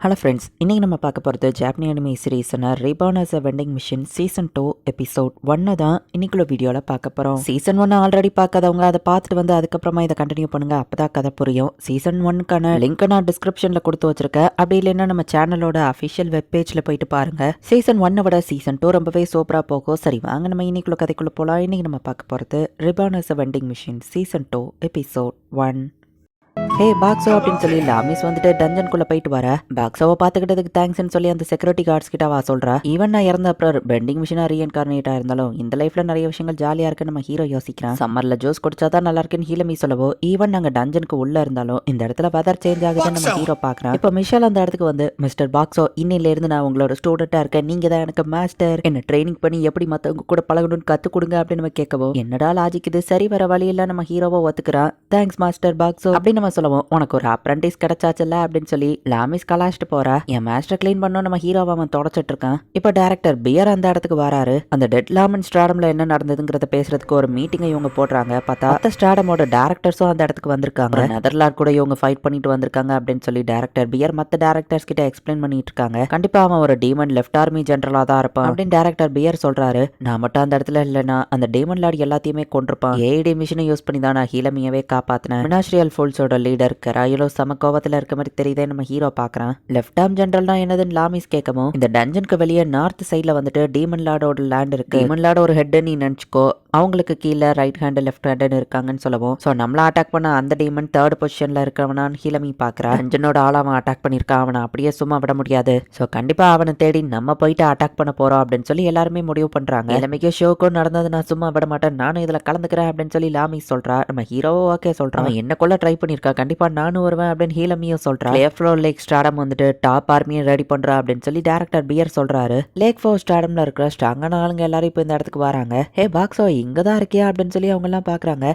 Hello friends இன்றைக்கி நம்ம பார்க்க போகிறது ஜாப்பனி anime சீரீஸான reborn as a vending machine season two episode ஒன்று தான் இன்னைக்குள்ள வீடியோவில் பார்க்க போகிறோம் சீசன் ஒன்று ஆல்ரெடி பார்க்காதவங்க அதை பார்த்துட்டு வந்து அதுக்கப்புறமா இதை கண்டினியூ பண்ணுங்கள் அப்போ தான் கதை புரியும். சீசன் ஒன்னுக்கான லிங்க்கை நான் டிஸ்கிரிப்ஷனில் கொடுத்து வச்சிருக்கேன். அப்படி இல்லைன்னா நம்ம சேனலோட அஃபிஷியல் வெப் பேஜில் போயிட்டு பாருங்கள் சீசன் ஒன்னை விட சீசன் டூ ரொம்பவே சூப்பராக போகும். சரி வாங்க நம்ம இன்னைக்குள்ள கதைக்குள்ளே போகலாம் இன்றைக்கி நம்ம பார்க்க போகிறது reborn as a vending machine season two episode one hey Boxxo அப்படின்னு சொல்லி லாமிஸ் வந்துட்டு டஞ்சனுக்குள்ள போயிட்டு வர. பாக்ஸோவை பார்த்துக்கிட்டதுக்கு தேங்க்ஸ்னு சொல்லி அந்த செக்யூரிட்டி கார்ட்ஸ் கிட்ட வா சொல்றா. ஈவன் நான் இறந்த அப்புறம் பெண்டிங் மிஷினா ரீஎன்கார்னேட்டா இருந்தாலும் இந்த லைஃப்ல நிறைய விஷயங்கள் ஜாலியா இருக்கு நம்ம ஹீரோ யோசிக்கிறான். சம்மர்ல ஜூஸ் குடிச்சாதான் நல்லா இருக்குன்னு ஹீலமி சொல்லவோ ஈவன் நாங்க டஞ்சனுக்கு உள்ள இருந்தாலும் இந்த இடத்துல வெதர் சேஞ்ச் ஆகுதுன்னு நம்ம ஹீரோ பாக்குறான் இப்போ மிஷல் அந்த இடத்துக்கு வந்து மிஸ்டர் பாக்ஸோ இன்னில இருந்து நான் உங்களோட ஸ்டூடெண்டா இருக்கேன். நீங்க தான் எனக்கு மாஸ்டர் என்ன ட்ரைனிங் பண்ணி எப்படி மத்தவங்க கூட பழகணும்னு கத்து கொடுங்க அப்படின்னு நம்ம கேட்கவோ என்னடா லாஜிக் இது? சரி வர வழியில நம்ம ஹீரோவை ஒத்துக்கிறான். தேங்க்ஸ் மாஸ்டர் பாக்ஸோ அப்படின்னு நம்ம சொல்லுவோம் உனக்கு ஒரு அப்ரண்டிஸ் கிடைச்சாச்சுல்ல? அப்படின்னு சொல்லி லாமிஸ் கலாச்சிட்டு போறா. என் மாஸ்டர் க்ளீன் பண்ணோம் நம்ம ஹீரோவை அவன் தொடச்சிட்டு இருக்கான். இப்போ டேரக்டர் பியர் அந்த இடத்துக்கு வராரு. அந்த டெட் லாமன் ஸ்டாடம்ல என்ன நடந்ததுங்கிறத பேசுறதுக்கு ஒரு மீட்டிங்கை இவங்க போடுறாங்க. பார்த்தா மத்த ஸ்டாடமோட டேரக்டர்ஸும் அந்த இடத்துக்கு வந்திருக்காங்க. நெதர்லாண்ட் கூட இவங்க ஃபைட் பண்ணிட்டு வந்திருக்காங்க அப்படின்னு சொல்லி டேரக்டர் பியர் மத்த டேரக்டர்ஸ் கிட்ட எக்ஸ்பிளைன் பண்ணிட்டு இருக்காங்க. கண்டிப்பா அவன் ஒரு டீமன் லெஃப்ட் ஆர்மி ஜெனரலா தான் இருப்பான் அப்படின்னு டேரக்டர் பியர் சொல்றாரு. நான் மட்டும் அந்த இடத்துல இல்லைன்னா அந்த டீமன் லார்ட் எல்லாத்தையுமே கொண்டிருப்பான் ஏஐடி மிஷினை யூஸ் பண்ணி தான் நான் ஹீலமியவே காப்பாத்தினேன். மினாஸ்ரியல் ஃபோல்ஸோட லீடர் கராயிலோ செம கோவத்துல இருக்க மாதிரி தெரியுதே நம்ம ஹீரோ பாக்குறான் லெஃப்ட் ஆர்ம் ஜெனரல்னா என்னதுன்னு லாமிஸ் கேட்கவும் இந்த டஞ்சனுக்கு வெளியே நார்த் சைட்ல வந்துட்டு டீமன் லார்டோட லேண்ட் இருக்கு. டீமன் லார்ட் ஒரு ஹெட் நீ நினைச்சுக்கோ அவங்களுக்கு கீழே ரைட் ஹேண்டு லெஃப்ட் ஹேண்டுன்னு இருக்காங்கன்னு சொல்லவும். ஸோ நம்மள அட்டாக் பண்ண அந்த டீமன் தேர்ட் பொசிஷன்ல இருக்கவனான்னு ஹீலமி பாக்குறா டஞ்சனோட ஆள் அவன் அட்டாக் பண்ணியிருக்கான் அவனை அப்படியே சும்மா விட முடியாது. ஸோ கண்டிப்பா அவனை தேடி நம்ம போயிட்டு அட்டாக் பண்ண போறோம் அப்படின்னு சொல்லி எல்லாருமே முடிவு பண்றாங்க. இளமைக்கோ ஷோக்கும் நடந்தது நான் சும்மா விட மாட்டேன் நானும் இதுல கலந்துக்கிறேன் அப்படின்னு சொல்லி லாமி சொல்றா. நம்ம ஹீரோவோ ஓகே சொல்றான். அவன் என்ன கொள்ள ட்ரை பண்ணியிருக்கா கண்டிப்பா நானும் வருவேன் அப்படின்னு ஹீலமியும் சொல்றா. லேக் லேக் ஸ்டாடம் வந்துட்டு டாப் ஆர்மியை ரெடி பண்றா அப்படின்னு சொல்லி டேரக்டர் பியர் சொல்றாரு. லேக் ஃபோ ஸ்டாடம்ல இருக்கிற ஸ்ட்ராங்கான ஆளுங்க எல்லாரும் இப்போ இந்த இடத்துக்கு வராங்க. ஹே பாக்ஸோ இங்கே தான் இருக்கியா அப்படின்னு சொல்லி அவங்க எல்லாம் பாக்குறாங்க.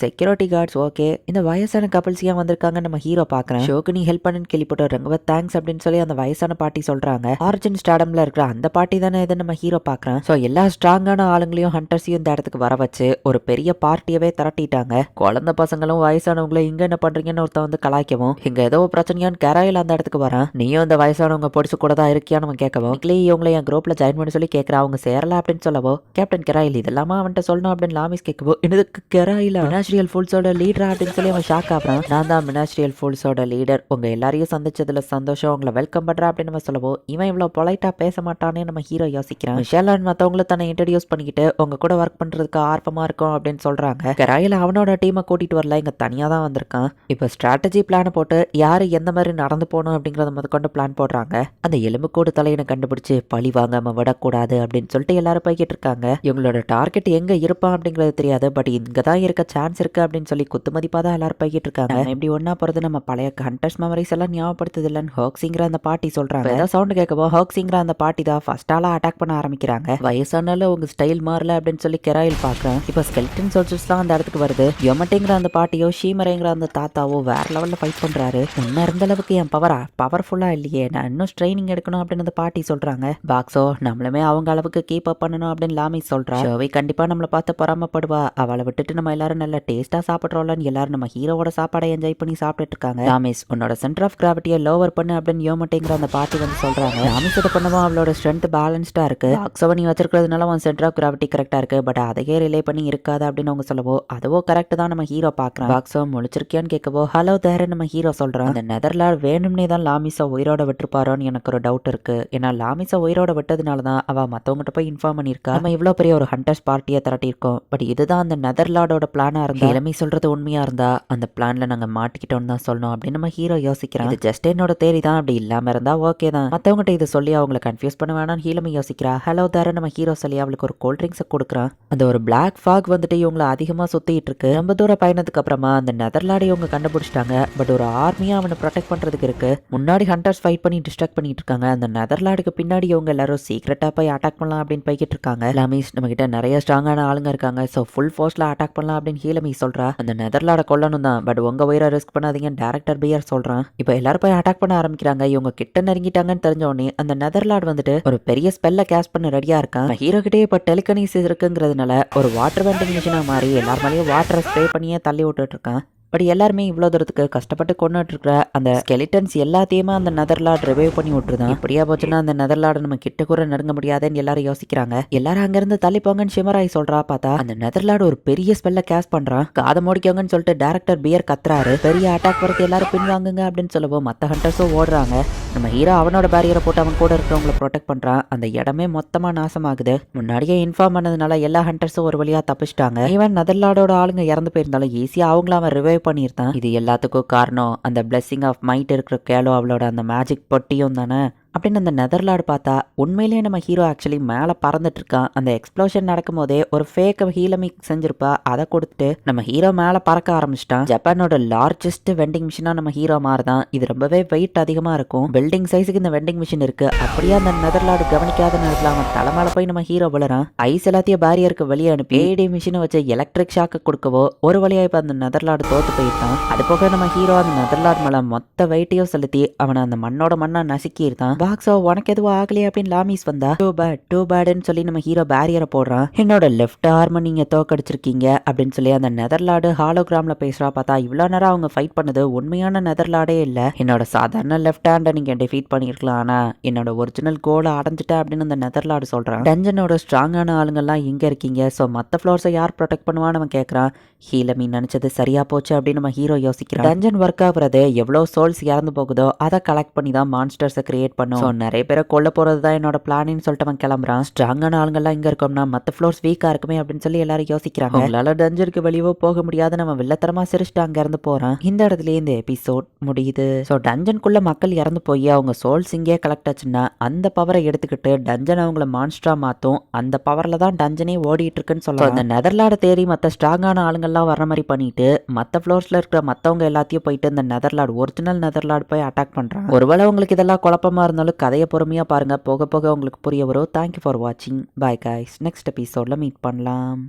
செக்யூரிட்டி கார்ட்ஸ் ஓகே இந்த வயசான கப்பல்ஸ் ஏன் வந்திருக்காங்க நம்ம ஹீரோ பார்க்குறேன். ஷோக்கு நீ ஹெல்ப் பண்ணுன்னு கேள்விப்பட்ட ரொம்ப தேங்க்ஸ் அப்படின்னு சொல்லி அந்த வயசான பாட்டி சொல்கிறாங்க ஆர்ஜின் ஸ்டாடம்ல இருக்கிற அந்த பாட்டி தானே இதை நம்ம ஹீரோ பார்க்குறேன். ஸோ எல்லா ஸ்ட்ராங்கான ஆளுங்களையும் ஹண்டர்ஸையும் இந்த இடத்துக்கு வர வச்சு ஒரு பெரிய பார்ட்டியவே திரட்டிட்டாங்க. குழந்தை பசங்களும் வயசானவங்களும் இங்கே என்ன பண்ணுறீங்கன்னு ஒருத்தன் வந்து கலாய்க்கவும் இங்கே ஏதோ பிரச்சனையான்னு கேராயில் அந்த இடத்துக்கு வரேன். நீயும் இந்த வயசானவங்க பொடிச்சு கூட தான் இருக்கியான்னு அவன் கேட்கவும். இட்லி இவங்களை என் குரூப்பில் ஜாயின் பண்ணி சொல்லி கேட்கறா. அவங்க சேரல அப்படின்னு சொல்லவோ கேப்டன் கெராயில் இதெல்லாமா அவன்கிட்ட சொல்லணும் அப்படின்னு லாமிஸ் கேட்கவோ எனக்கு கெராயில் மினாஸ்ட்ரியல் ஃபுல்ஸோட லீடரா அப்படின்னு சொல்லி அவன் ஷாக் ஆகிறான். நான் தான் மினாஸ்ட்ரியல் ஃபுல்ஸோட லீடர் உங்க எல்லாரையும் சந்திச்சதுல சந்தோஷம். உங்களை வெல்கம் பண்றா அப்படின்னு நம்ம சொல்லவோ இவன் இவ்வளவு பொலைட்டா பேச மாட்டானே நம்ம ஹீரோ யோசிக்கிறான். ஷெலான் மத்தவங்களை தன்னை இன்ட்ரடியூஸ் பண்ணிக்கிட்டு உங்க கூட ஒர்க் பண்றதுக்கு ஆர்வமா இருக்கும் அப்படின்னு சொல்றாங்க. கெராயில் அவனோட டீமை கூட்டிட்டு வரல. இங்க தனியா தான் வந்திருக்கான். இப்போ ஸ்ட்ராட்டஜி பிளான் போட்டு யாரு எந்த மாதிரி நடந்து போகணும் அப்படிங்கறத முதற்கொண்டு பிளான் போடுறாங்க. அந்த எலும்புக்கூடு தலையனை கண்டுபிடிச்சு பழி வாங்காம விடக்கூடாது அப்படின்னு சொல்லிட்டு எல்லாரும் போய்கிட்டு இருக்காங்க. இவங்களோட டார்கெட் எங்க இருப்பான் அப்படிங்கிறது தெரியாது. பட் இங்க தான் இருக்க சான்ஸ் இருக்கு அப்படின்னு சொல்லி குத்து மதிப்பா தான் எல்லாரும் போய்கிட்டு இருக்காங்க. இப்படி ஒன்னா போறது நம்ம பழைய ஹண்டர்ஸ் மெமரிஸ் எல்லாம் ஞாபகப்படுத்துது இல்லைன்னு ஹோக்ஸிங்கிற அந்த பாட்டி சொல்றாங்க. ஏதாவது சவுண்ட் கேட்கவும் ஹோக்ஸிங்கிற அந்த பாட்டி தான் ஆளா அட்டாக் பண்ண ஆரம்பிக்கிறாங்க. வயசானால உங்க ஸ்டைல் மாறல அப்படின்னு சொல்லி கெராயில் பாக்குறேன். இப்போ ஸ்கெல்டன் சோல்ஜர்ஸ் தான் அந்த இடத்துக்கு வருது. யொமட்டிங்கிற அந்த பாட்டியோ ஷீமரேங்கிற அந்த தாத்தாவோ வேற லெவல்ல ஃபைட் பண்றாரு. முன்ன இருந்த அளவுக்கு என் பவரா பவர்ஃபுல்லா இல்லையே. நான் இன்னும் ட்ரைனிங் எடுக்கணும் அப்படின்னு அந்த பாட்டி சொல்றாங்க. பாக்ஸோ நம்மளுமே அவங்க அளவுக்கு கீப் அப் பண்ணணும் அப்படின்னு லாமி சொல்றா. ஷோவை கண்டிப்பா நம்மளை பார்த்து பொறாமப்படுவா. அவளை விட்டுட்டு நம்ம எல்லாரும் நல்லா டேஸ்ட்டாக சாப்பிட்றோம்லன்னு எல்லாரும் நம்ம ஹீரோவோட சாப்பாடை என்ஜாய் பண்ணி சாப்பிட்டுட்டு இருக்காங்க ராமேஷ் உன்னோட சென்டர் ஆஃப் கிராவிட்டியை லோவர் பண்ணு அப்படின்னு யோமட்டேங்கிற அந்த பாட்டி வந்து சொல்கிறாங்க ராமேஷ் இதை பண்ணவும் அவளோட ஸ்ட்ரென்த் பேலன்ஸ்டாக இருக்குது பாக்ஸோவை நீ வச்சிருக்கிறதுனால உன் சென்டர் ஆஃப் கிராவிட்டி கரெக்டாக இருக்கு. பட் அதையே ரிலே பண்ணி இருக்காது அப்படின்னு அவங்க சொல்லவோ அதுவோ கரெக்ட் தான் நம்ம ஹீரோ பார்க்குறோம் பாக்ஸோ முழிச்சிருக்கியான்னு கேட்கவோ ஹலோ தேர நம்ம ஹீரோ சொல்கிறான் அந்த நெதர்லாண்ட் வேணும்னே தான் லாமிஸை உயிரோட விட்டுருப்பாரோன்னு எனக்கு ஒரு டவுட் இருக்குது ஏன்னா லாமிஸை உயிரோட விட்டதுனால தான் அவள் மற்றவங்ககிட்ட போய் இன்ஃபார்ம் பண்ணியிருக்கா. நம்ம இவ்வளோ பெரிய ஒரு ஹண்டர்ஸ் பார்ட்டியை திரட்டியிருக்கோம். பட் இதுதான் அந்த நெதர்லாடோட பிளான் இருந்தா? இளமை சொல்றது உண்மையா இருந்தா அந்த பிளான்ல நாங்க மாட்டிக்கிட்டோம்னு தான் சொல்லணும் அப்படின்னு நம்ம ஹீரோ யோசிக்கிறோம் இது ஜஸ்ட் என்னோட தேரி தான் அப்படி இல்லாம இருந்தா ஓகே தான். மத்தவங்ககிட்ட இது சொல்லி அவங்கள கன்ஃபியூஸ் பண்ண வேணாம்னு ஹீலமை யோசிக்கிறா. ஹலோ தார நம்ம ஹீரோ சொல்லி அவளுக்கு ஒரு கோல்ட் ட்ரிங்க்ஸை கொடுக்குறான். அந்த ஒரு பிளாக் ஃபாக் வந்துட்டு இவங்களை அதிகமா சுத்திட்டு இருக்கு. ரொம்ப தூர பயணத்துக்கு அப்புறமா அந்த நெதர்லாடை இவங்க கண்டுபிடிச்சிட்டாங்க. பட் ஒரு ஆர்மியா அவனை ப்ரொடெக்ட் பண்றதுக்கு இருக்கு. முன்னாடி ஹண்டர்ஸ் ஃபைட் பண்ணி டிஸ்ட்ராக்ட் பண்ணிட்டு இருக்காங்க. அந்த நெதர்லாடுக்கு பின்னாடி இவங்க எல்லாரும் சீக்கிரட்டா போய் அட்டாக் பண்ணலாம் அப்படின்னு போய்கிட்டு இருக்காங்க. லாமிஸ் நம்ம கிட்ட நிறைய ஸ்ட்ராங்கான ஆளுங்க இருக்காங்க. ஸோ ஃபுல் ஃபோர்ஸ்ல அட்டாக் பண்ணலாம் அப்படின்னு ஹீலமி சொல்றா அந்த நெதர்லாட கொல்லணும் தான் பட் உங்க உயிரை ரிஸ்க் பண்ணாதீங்க டேரக்டர் பியர் சொல்றான். இப்போ எல்லாரும் போய் அட்டாக் பண்ண ஆரம்பிக்கிறாங்க இவங்க கிட்ட நெருங்கிட்டாங்கன்னு தெரிஞ்ச உடனே அந்த நெதர்லாட் வந்துட்டு ஒரு பெரிய ஸ்பெல்ல கேஸ் பண்ண ரெடியா இருக்கான். ஹீரோ கிட்டே இப்போ டெலிகனிஸ் இருக்குங்கிறதுனால ஒரு வாட்டர் வெண்டிங் மிஷினா மாறி எல்லார் மேலேயும் வாட்டரை ஸ்ப்ரே பண்ணியே தள்ளி விட்டுட்டு இருக்கான். பட் எல்லாருமே இவ்வளோ தூரத்துக்கு கஷ்டப்பட்டு கொண்டுட்டு இருக்கிற அந்த ஸ்கெலிட்டன்ஸ் எல்லாத்தையுமே அந்த நெதர்லாட் ரிவைவ் பண்ணி விட்டுருதான். இப்படியா போச்சுன்னா அந்த நெதர்லாடு நம்ம கிட்ட கூட நெருங்க முடியாதுன்னு எல்லாரும் யோசிக்கிறாங்க. எல்லாரும் அங்கிருந்து தள்ளிப்போங்கன்னு ஷிமராய் சொல்றா பார்த்தா அந்த நெதர்லாடு ஒரு பெரிய ஸ்பெல்ல கேஸ் பண்றான். காதை முடிக்கவங்கன்னு சொல்லிட்டு டேரக்டர் பியர் கத்துறாரு. பெரிய அட்டாக் வரது எல்லாரும் பின்வாங்குங்க அப்படின்னு சொல்லவும் மற்ற ஹண்டர்ஸும் ஓடுறாங்க. நம்ம ஹீரோ அவனோட பேரியரை போட்டு அவன் கூட இருக்கிறவங்கள ப்ரொடெக்ட் பண்ணுறான் அந்த இடமே மொத்தமாக நாசமாகுது. முன்னாடியே இன்ஃபார்ம் பண்ணதுனால எல்லா ஹண்டர்ஸும் ஒரு வழியாக தப்பிச்சிட்டாங்க. ஈவன் நெதர்லாடோட ஆளுங்க இறந்து போயிருந்தாலும் ஈஸியாக அவங்கள அவன் ரிவைவ் பண்ணியிருந்தான். இது எல்லாத்துக்கும் காரணம் அந்த பிளெஸிங் ஆஃப் மைட் இருக்கிற கேலோ அவளோட அந்த மேஜிக் பொட்டியும் தானே. அப்படின்னு அந்த நெதர்லாடு பார்த்தா உண்மையிலேயே நம்ம ஹீரோ ஆக்சுவலி மேலே பறந்துட்டுருக்கான் அந்த எக்ஸ்ப்ளோஷன் நடக்கும் போதே ஒரு ஃபேக் ஹீலமிக் செஞ்சிருப்பா. அதை கொடுத்துட்டு நம்ம ஹீரோ மேலே பறக்க ஆரம்பிச்சிட்டான் ஜப்பானோட லார்ஜஸ்ட் வெண்டிங் மிஷினாக நம்ம ஹீரோ மாறுதான். இது ரொம்பவே வெயிட் அதிகமாக இருக்கும். பில்டிங் சைஸுக்கு இந்த வெண்டிங் மிஷின் இருக்கு. அப்படியே அந்த நெதர்லாடு கவனிக்காத நேரத்தில் அவன் தலைமையில போய் நம்ம ஹீரோ விழுறான். ஐஸ் எல்லாத்தையும் பேரியருக்கு வெளியே அனுப்பி ஏடி மிஷினை வச்சு எலக்ட்ரிக் ஷாக்கு கொடுக்கவோ ஒரு வழியாக இப்போ அந்த நெதர்லாடு தோத்து போயிருந்தான் அது போக நம்ம ஹீரோ அந்த நெதர்லாடு மேலே மொத்த வெயிட்டையும் செலுத்தி அவனை அந்த மண்ணோட மண்ணா நசுக்கியிருந்தான் பாக்ஸோ உனக்கு எதுவும் ஆகலையே அப்படின்னு லாமிஸ் வந்தா டூ பேட் டூ பேடுன்னு சொல்லி நம்ம ஹீரோ பேரியரை போடுறான். என்னோட லெஃப்ட் ஆர்ம நீங்க தோக்கடிச்சிருக்கீங்க அப்படின்னு சொல்லி அந்த நெதர்லாடு ஹாலோகிராம்ல பேசுறா பார்த்தா இவ்வளோ நேரம் அவங்க ஃபைட் பண்ணது உண்மையான நெதர்லாடே இல்லை. என்னோட சாதாரண லெஃப்ட் ஹேண்டை நீங்க டிஃபீட் பண்ணிருக்கலாம் ஆனா என்னோட ஒரிஜினல் கோலை அடைஞ்சிட்டேன் அப்படின்னு அந்த நெதர்லாடு சொல்றான். டஞ்சனோட ஸ்ட்ராங்கான ஆளுங்கெல்லாம் இங்க இருக்கீங்க? ஸோ மற்ற ஃப்ளோர்ஸை யார் ப்ரொடெக்ட் பண்ணுவான்னு அவன் கேட்கறான் ஹீலமி நினைச்சது சரியா போச்சு அப்படின்னு நம்ம ஹீரோ யோசிக்கிறான். டஞ்சன் ஒர்க் ஆகுறது எவ்வளோ சோல்ஸ் இறந்து போகுதோ அதை கலெக்ட் பண்ணி தான் மான்ஸ்டர்ஸை கிரியேட் பண்ணும். ஸோ நிறைய பேரை கொல்ல போறது தான் என்னோட பிளானின்னு சொல்லிட்டு அவன் கிளம்புறான். ஸ்ட்ராங்கான ஆளுங்கெல்லாம் இங்க இருக்கோம்னா மற்ற ஃப்ளோர்ஸ் வீக்கா இருக்குமே அப்படின்னு சொல்லி எல்லாரும் யோசிக்கிறாங்க. உங்களால டஞ்சருக்கு வெளியவோ போக முடியாது நம்ம வில்லத்தரமா சிரிச்சுட்டு அங்க இருந்து போறான். இந்த இடத்துல இந்த எபிசோட் முடியுது. ஸோ டஞ்சனுக்குள்ள மக்கள் இறந்து போய் அவங்க சோல்ஸ் இங்கே கலெக்ட் ஆச்சுன்னா அந்த பவரை எடுத்துக்கிட்டு டஞ்சன் அவங்கள மான்ஸ்டரா மாத்தும். அந்த பவர்ல தான் டஞ்சனே ஓடிட்டு இருக்குன்னு சொல்லலாம். அந்த நெதர்லாட தேடி மற்ற ஸ்ட்ராங்கான ஆளுங்கள்லாம் வர மாதிரி பண்ணிட்டு மற்ற ஃப்ளோர்ஸில் இருக்கிற மற்றவங்க எல்லாத்தையும் போயிட்டு இந்த நெதர்லாடு ஒரிஜினல் நெதர்லாடு போய் அட்டாக் பண்ணுறாங்க ஒருவேளை உங்களுக்கு இதெல்லாம் குழப்பமா இருந்தாலும் கதையை பொறுமையாக பாருங்கள் போக போக உங்களுக்கு புரிய வரும். தேங்க்யூ ஃபார் வாட்சிங் பாய் காய்ஸ் நெக்ஸ்ட் எபிசோடில் மீட் பண்ணலாம்.